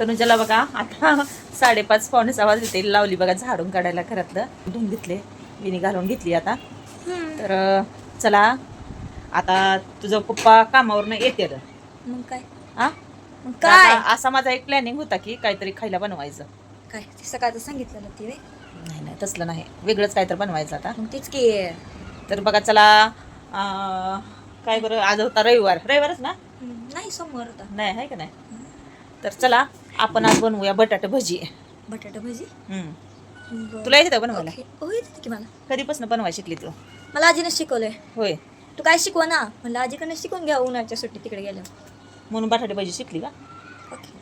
तनुजाला बघा आता साडेपाच पावणे सहा वाजले लावली बघा झाडून काढायला घरातलं. धुवून घेतले विणी घालून घेतली आता. तर चला आता तुझा पप्पा कामावरनं येते रे. मग काय? हा मग काय? असा माझा एक प्लॅनिंग होता की काहीतरी खायला बनवायचं. काय? सकाळचं सांगितलं ती? नाही नाही तसलं नाही. वेगळंच काहीतरी बनवायचं आता. तेच की. तर बघा चला काय बरं आज होता रविवार. रविवारच ना? नाही समोर होता. नाही आहे का नाही? तर चला आपण आज बनवूया बटाटे भजी. बटाटा भजी. बरं. तुला येते का बनवायला? ओके. हो येते की मला. कधीपासून बनवायला शिकली तू? मला आजीने शिकवलंय. होय. तू काय शिकवा ना. म्हणलं आजीकडनं शिकून घ्या उन्हाळ्याच्या सुट्टी तिकडे गेल्या. म्हणून बटाटे भजी शिकली का? ओके.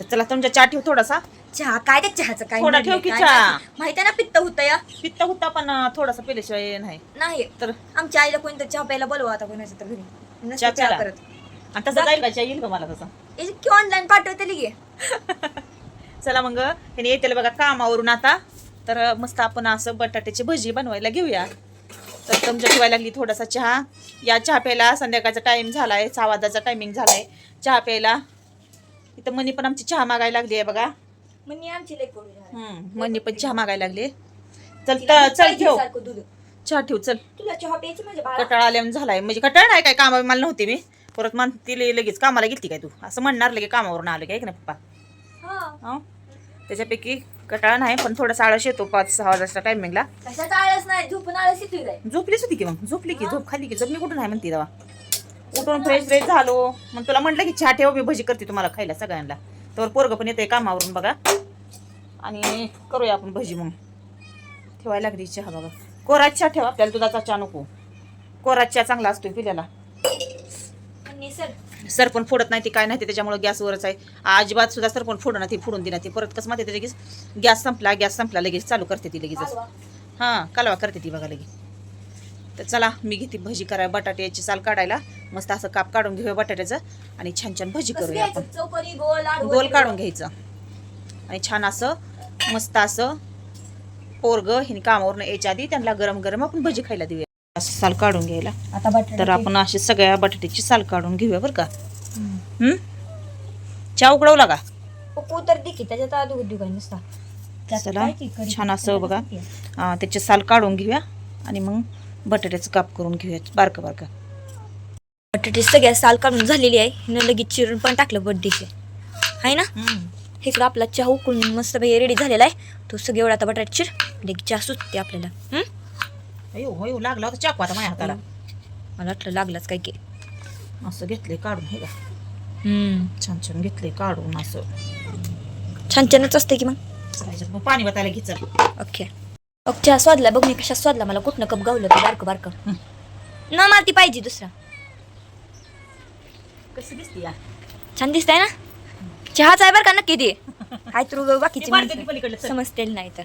तर चला तुमच्या चहा ठेव थोडासा. चहा? काय त्या चहाचं? काय थोडा ठेव की चहा. माहिती. ना पित्त होतं या. पित्त होता पण अं, थोडासा पेल्याशिवाय नाही. नाही तर? आमच्या आईला कोणतं चहा प्यायला बोलवा आता कोणाचं तर घरी. नसतं चहा चहा प्यायला? करत. आणि तसं जाईल. का येईल का मला तसा? की ऑनलाईन पाठवते लिगे. चला मग त्याने येतील बघा कामावरून आता. तर मस्त आपण असं बटाट्याची भजी बनवायला घेऊया. तर तुमच्या ठेवायला लागली थोडासा चहा. या चहा प्यायला संध्याकाळचा टाइम झालाय सहा वाजाचा टायमिंग झालाय. चहा प्यायला. इथं मनी पण आमची चहा मागायला लागली आहे बघा. म्हणजे आमची मनी पण चहा मागायला लागली चल चल ठेव. चहा ठेव चल. तुला चहा प्यायची बाळा. कटाळा आल्यावर झालाय. म्हणजे कटाळ नाही काय कामा मला नव्हती मी. परत म्हणती लगेच कामाला गेलती काय तू? असं म्हणणार लगे कामावरून आलं काय नाही पप्पा. हा. हं? त्याच्यापैकी कटाळा नाही पण थोडासा आळस येतो पाच सहा वाजता टायमिंगला कशाचा आळस नाही? झोपून आळस येतोय काय? झोपलीच होती की मग? झोपली की झोप खाली की झोप मी कुठं नाही म्हणते तेव्हा. उठून फ्रेश फ्रेश झालो. मग तुला म्हटलं की चहा ठेव मी भजी करते तुम्हाला खायला सगळ्यांना. तर पोरग पण येते कामावरून बघा. आणि करूया आपण भजी मग. ठेवायला लागली चहा बघा कोरा चहा ठेवा आपल्याला दुधाचा चहा नको. कोरा चहा चांगला असतो पिल्याला. सर. पण फोडत नाही ती काय नाही ते त्याच्यामुळे गॅसवरच आहे. अजिबात सुद्धा सर पण फोडणार ती फोडून दिना ती परत कसं माहिती लगेच? गॅस संपला गॅस संपला लगेच चालू करते ती लगेच. हां कालवा करते ती बघा लगेच. तर चला मी घेते भजी करायला बटाट्याची साल काढायला. मस्त असं काप काढून घेऊया बटाट्याचं आणि छान छान भजी करूया? आपण. गोल. काढून घ्यायचं. आणि छान असं मस्त असं पोरग हिने कामावरून यायच्या आधी त्यांना गरम गरम आपण भजी खायला देऊया. असं साल काढून घ्यायला. आता बटाटे तर आपण अशी सगळ्या बटाट्याची साल काढून घेऊया बरं का. हम्म. चहा उकडवला का? पकवू तर दे की त्याच्यात आधी उद्योग आहे नुसता. त्यात चला काय की कढी छान असं बघा. त्याचे साल काढून घेऊया आणि मग बटाट्याचं काप करून घेऊया. बारकं बारकं. बटाटे सगळ्या साल काढून झालेली आहे. हिनं लगेच चिरून पण टाकलं बड्डेचे. आहे ना? इकडं आपला चहा उकळून मस्त रेडी झालेला आहे. तो सगळे एवढा आता बटाटे चिर लगेच चहा सुटते आपल्याला. हम्म? अयो हो लागला होता चाकू आता माझ्या हाताला. मला वाटलं लागलाच काय की. असं घेतलंय काढून हे का हम्म. छान छान घेतलंय काढून असं. छान छानच असते की मग. पाणी बतायला घे चल. ओके. ओके चहा स्वादला बघ मी कशा स्वादला मला कुठनं कप गावलं ते बारकं बारकं. ना मला ती पाहिजे दुसरा. कशी दिसते या छान दिसतंय ना? चहाच आहे बरं का नक्की ते? काय तर बाकीची पलीकडलं. समजतील नाही तर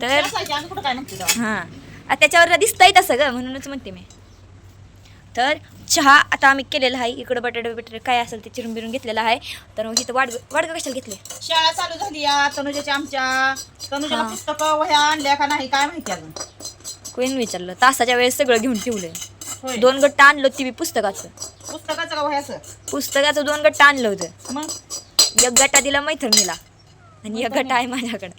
तर कुठं काय? हां. आ, त्याच्यावर दिसतंय तसं ग म्हणूनच म्हणते मी. तर चहा आता आम्ही केलेला आहे. इकडं बटाटे बटाटे काय असेल ते चिरून बिरून घेतलेलं आहे. तर मग इथं वाडग वाडगं कशाला घेतले? शाळा चालू झाली या तनुजाच्या आमच्या. तनुजाला हा. पुस्तकं वह्या आणल्या का नाही काय माहिती अजून. कोणी विचारलं? तासाच्या वेळेस सगळं घेऊन ठेवलंय. होय. दोन गट्ट आणलं ती बी पुस्तकाचं. पुस्तकाचं का वह्याचं? पुस्तकाचं दोन गट्ट आणलं होतं. मग? एक गट्टा दिला मैत्रिणीला आणि एक गट्टा आहे माझ्याकडं.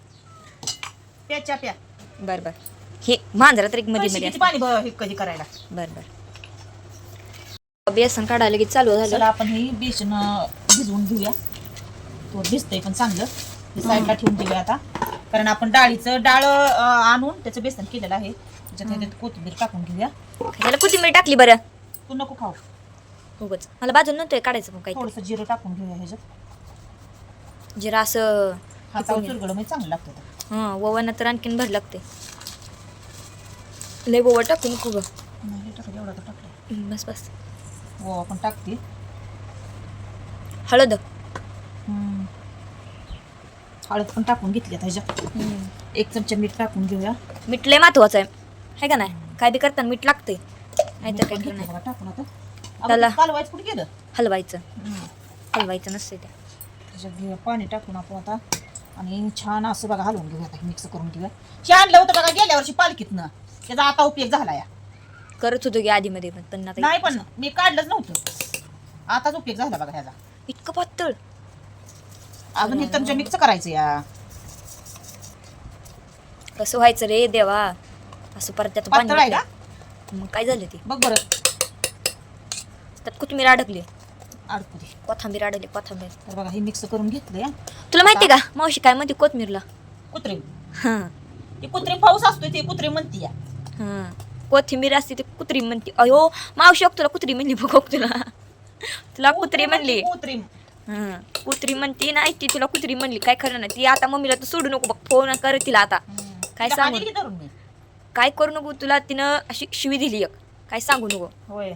प्या. बरं बरं. हे मांजरा तर एक मध्ये पैसे मध्ये किती पाणी ब- हे कधी करायला. बरं बरं. बेसन काढायला की चालू झालं? चला आपण हे बेसन अं, भिजवून घेऊया. तो भिजतंय पण चांगलं. हे साईडला ठेवून देऊया आता. कारण आपण डाळीचं डाळ अं, आणून त्याचं बेसन केलेलं आहे. त्याच्यात कोथिंबीर टाकून घेऊया. त्याला कोथिंबीर टाकली बरं. तू नको खाऊ. उगच. मला बाजून नव्हतं काढायचं मग काही थोडंसं जिरं टाकून घेऊया ह्याच्यात. जरा असं हातावर चुरगडं म्हणजे चांगलं लागतं. ते. हां ओव्यानं तर आणखीन भर लागते लय ओवा टाकू नको ग. नाही टाकलं, एवढं तर टाकलं हम्म, बस बस. हो आपण टाकते. हळद. हम्म. हळद पण टाकून घेतली आता ह्याच्यात. एक चमचा मीठ टाकून घेऊया. मीठ लय महत्वाचं आहे. है का नाही? काय बी करताना मीठ लागतंय. नाही तर मीठ पण काय घेतलं नाही. बघा टाकून आता. त्याला- आपण कालवायचं कुठे गेलं? हलवायचं. हम्म. हलवायचं नसते ते. त्याच्यात घेऊया पाणी टाकून आपण आता. आणि छान असं बघा हलवून घेऊया आता. मिक्स करून घेऊया. हे आणलं होतं बघा गेल्या वर्षी पालखीतनं. त्याचा आता उपयोग झाला या करत होतो की आधीमध्ये पण पण आता नाही पण मी काढलंच नव्हतं. आताच उपयोग झाला बघा ह्याचा. इतकं पातळ. अजून हे तर मिक्स करायचं या. कसं व्हायचं रे देवा? असं परत त्यात पाणी पातळ आहे का. मग काय झालं ते? बघ बरं. त्यात कोथिंबीर अडकली. अडकू दे. कोथंबीर अडकली कोथंबीर. तर बघा हे मिक्स करून घेतलं या तुला माहिती का? मावशी काय म्हणते कोथमीरला कुत्रीम हां. ती कुत्रीम पाऊस असतो ती कुत्रीम म्हणती या. हां. कोथिंबीर असते ते कुत्री म्हणते अयो मावशी तुला कुत्री म्हणली बघ तुला तुला कुत्री म्हणली हां. कुत्री म्हणती नाही ती तुला कुत्री म्हणली काय खरं नाही. ती आता मम्मीला तर सोडू नको बघ फोन कर तिला आता. काय सांगू? काय करू नको तुला तिनं अशी शिवी दिली एक. काय सांगू नको. होय.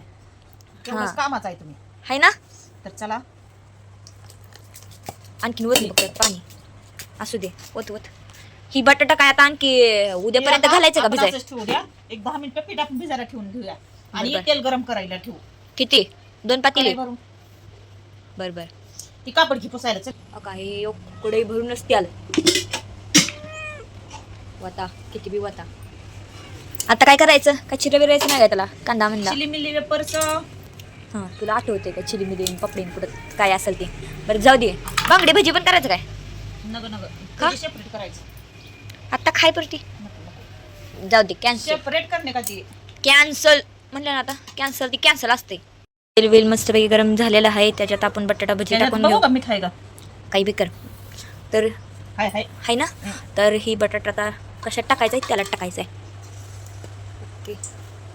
कामाचं आहे तुम्ही. हाय ना? तर चला. आणखीन त्यात पाणी. असू दे वत वत ही बटाटा काय आता आणखी उद्यापर्यंत घालायचं का आपण भिजाय असंच ठेवू द्या. एक दहा मिनिटं पीठ आपण भिजायला ठेवून घेऊया. आणि. तेल गरम करायला ठेवू. किती? दोन पातेले. बर बर. ती कापड घे पुसायला चल. काही कुडे भरूनच त्याल वता किती बी वता. आता काय करायचं? काय चिरं बिरायचं नाही का त्याला? कांदा म्हणला चिली मिली वेपर्स हां तुला आठवते का चिली मिली पपडी कुठं काय असेल ते? बरं जाऊ दे. बांगडी भजी पण करायचं काय? नग नग. का? सेपरेट करायचं. आता खाय परती जाऊ दे कॅन्सल सेपरेट करणे का ती? कॅन्सल म्हणलं ना आता कॅन्सल ती कॅन्सल असते. तेल वेल मस्तपैकी गरम झालेलं आहे त्याच्यात आपण बटाटा भजी त्याच्यात टाकून बघू घेऊ. का मीठ आहे का? काही बी कर. तर हाय हाय. आहे ना? तर ही बटाटा आता कशात टाकायचा आहे? त्याला टाकायचं आहे. ओके.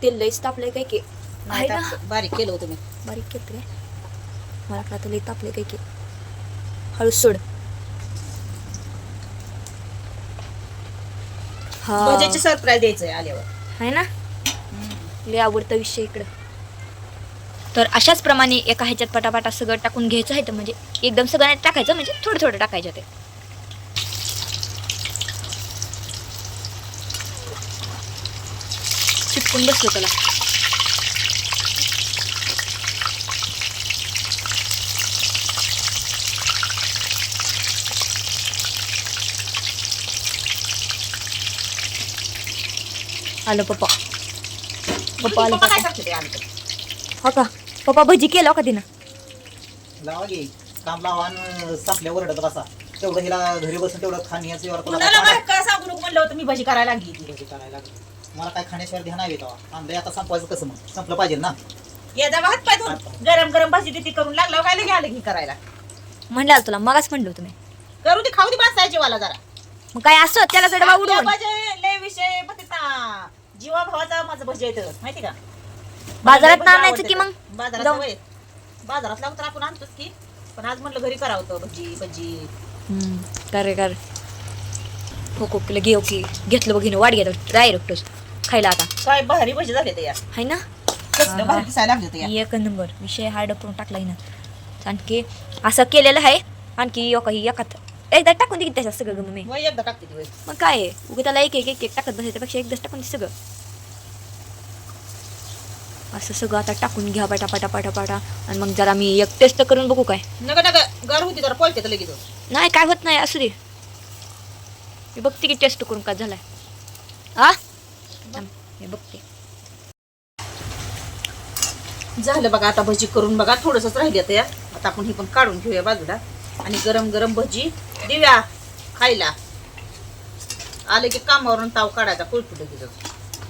तेल लईच तापलंय काय की? आहे ना? बारीक केलं होतं मी बारीक केलं मला का आता लई तापले काय की. हळू सोड. हा. सरप्राईज द्यायचंय आल्यावर. आहे ना? लय आवडता विषय इकडं. तर अशाच प्रमाणे एका ह्याच्यात पटापटा सगळं टाकून घ्यायचं आहे तर म्हणजे एकदम सगळं नाही टाकायचं म्हणजे थोडं थोडं टाकायचं ते. चिपकून बसलो त्याला. आलं पप्पा. पप्पा आलं पप्पा? हो का? पप्पा भजी केलं का तिनं? लावा की. काम लावा आणि बसा. तेवढं हिला घरी बसून तेवढं खाण्याचं यावर कुणाला काय काय काय सांगू नको म्हणलं होतं मी भजी करायला लागली ती भजी करायला लागली. मला काय खाण्याशिवाय ध्यान आहे तेव्हा. आणलंय आता संपवायचं कसं मग? संपलं पाहिजे ना? या जा हात पाय धुवून गरम गरम भाजी देते करून. लागला काय लगे आलं की करायला. म्हणलं तुला मगाच म्हणलं मी. करू दे खाऊ दे बसायची वाला जरा. मग काय असं त्याला जडवा आपल्या उडवून. भजे लय विषय. जीवा भावाचा माझं भजी येतं माहिती का? बाजारात आणायचं की मग. बाजारात. होय. बाजारात लागतं तर आपण आणतोच की पण आज म्हणलं घरी करावं होतं भजी भजी. हम्म, कर कर. हो को घेऊ घेऊ की. घेतलं बघ हिनं वाट घेतो डायरेक्टच खायला आता. काय भारी भजी झाले ते या हाय ना? कसलं हा. भारी दिसायला लागले ते या एक नंबर. विषय हार्ड करून टाकला हिनं आणखी असं केलेलं आहे. आणखी यो काही एकात एकदा टाकून दे त्याच्यात सगळं गं मम्मी वय एकदा टाकते ती वय मग काय आहे उगा त्याला एक एक एक एक टाकत बसायच्यापेक्षा एकदाच टाकून दे सगळं असं सगळं आता टाकून घ्या पाटा पाटा पाटा पाटा आणि मग जरा मी एक टेस्ट करून बघू काय गार होती जरा पळते तर लगेच नाही काय होत नाही असू दे मी बघते की टेस्ट करून काय झालाय आ थांब, मी बघते झालं बघा आता भजी करून बघा थोडंसंच राहिले आता या आता आपण ही पण काढून घेऊया बाजूला आणि गरम गरम भजी देऊया खायला. आले की कामावरून ताव काढायचा कुळकुट तिथं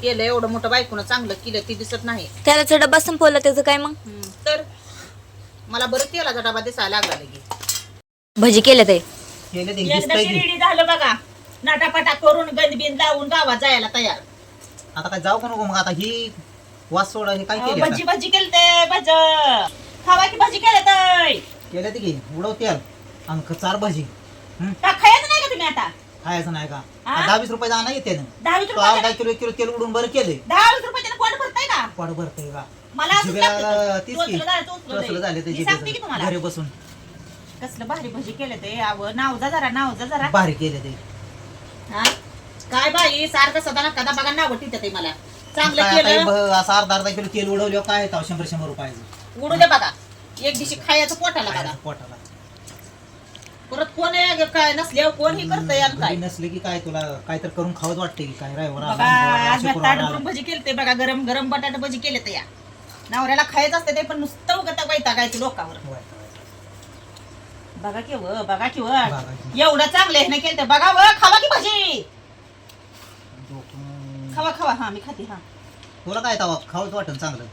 केलं एवढं मोठं बायकोनं चांगलं केलं ती दिसत नाही. त्याला डब्बा संपवला त्याचं काय मग? तर मला बरं तेलाचा डबा दिसायला लागला लगे भजी केलं ते केले ते एकदा दिसतंय की. रेडी झालं बघा. नाटापाटा करून गंदबिन लावून गावात जायला तयार. आता काय जाऊ का नको मग? आता ही वास सोडा हे काय केले भजी भजी केलं ते भज. खावा की भजी केलं तर केले ते की उडव तेल अंक चार भजी? का खायचं नाही का तुम्ही आता? खायचं नाही का? हा? दहा वीस रुपये आणा येते ना. दहा वीस तो किलो एक किलो तेल उडून बरं केले. दहा वीस रुपये पोट भरताय का? पाड भरतंय का? मला असंच जिभेला लागतं. तीच झालं, झाले ते मी सांगते की जिभेचं. तुम्हाला. घरी बसून. कसलं भारी भजी केलं ते. आव नाव जा जरा नाव जा जरा. भारी केले ते. हा? काय बाई सारखं सदा कदा बघा नाव ठित ते मला. चांगलं काय आता हे केलं ब- असं अर्धा अर्धा किलो तेल उडवल्यावर काय येतं शंभर शंभर रुपयाचं? उडू दे बघा. एक दिवशी खायचं पोटाला बघा. खायचं पोटाला. परत कोण आहे, काय नसल्यावर कोण हे करतंय आणि काय? घरी नसले की काय तुला काय तर करून खावत वाटते की काय? बघा आज मी ताट भरून भजी केले ते बघा गरम गरम बटाटा भजी केले या. नवऱ्याला खायचं असते ते पण नुसतं उगता वैता काय लोकांवर बघा की व बघा की व बघा की. एवढं चांगलं आहे ना केलं तर बघा व खावा की भाजी. खावा खावा. हा मी खाते हा. तुला काय तवा खाऊच वाटन चांगलं?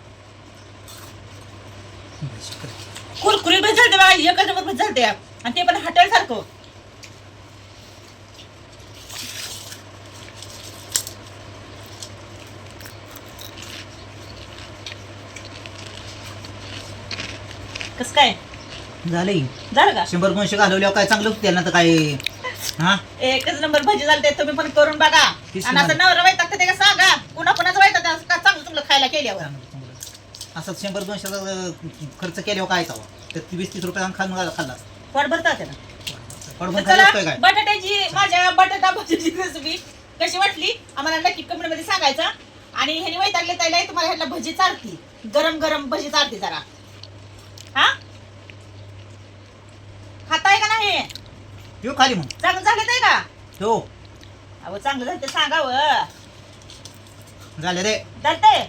कुरकुरी पण चालते बघा एकच नंबर पण चालते आणि ते पण हॉटेल सारखं कस काय? झाले झालं का? शंभर दोनशे घालवल्यावर काय चांगलं होतं? ना तर काय हा? एकच नंबर भजी चालते तुम्ही पण करून बघा. तीस आणि असं नवरा वाईट ते का सांगा? कुणा कुणाचं वाईट का चांगलं चांगलं खायला केल्यावर. असं शंभर दोनशेचा अं, खर्च केल्यावर काय तवा तर ती वीस तीस रुपये खाल्ला खाल्ला पोट भरतात ना. तर चला बटाट्याची माझ्या बटाटा भाजीची रेसिपी कशी वाटली? आम्हाला नक्की कमेंटमध्ये सांगायचं. आणि ह्याने वैतागले ताईला तुम्हाला ह्याला भजी चालती गरम गरम भजी चालते जरा. हा? खाताय का नाही? येऊ खाली मग. चांगलं झालं ताई का? हो. अहो चांगलं झालं ते सांगावं. झाले रे. चालतंय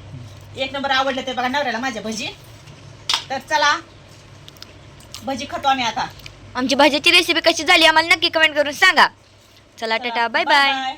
एक नंबर आवडलं ते बघा नवऱ्याला माझ्या भजी. तर चला भजी खातो आम्ही आता. आमची भाज्याची रेसिपी कशी झाली आम्हाला नक्की कमेंट करून सांगा. चला टाटा बाय बाय बाय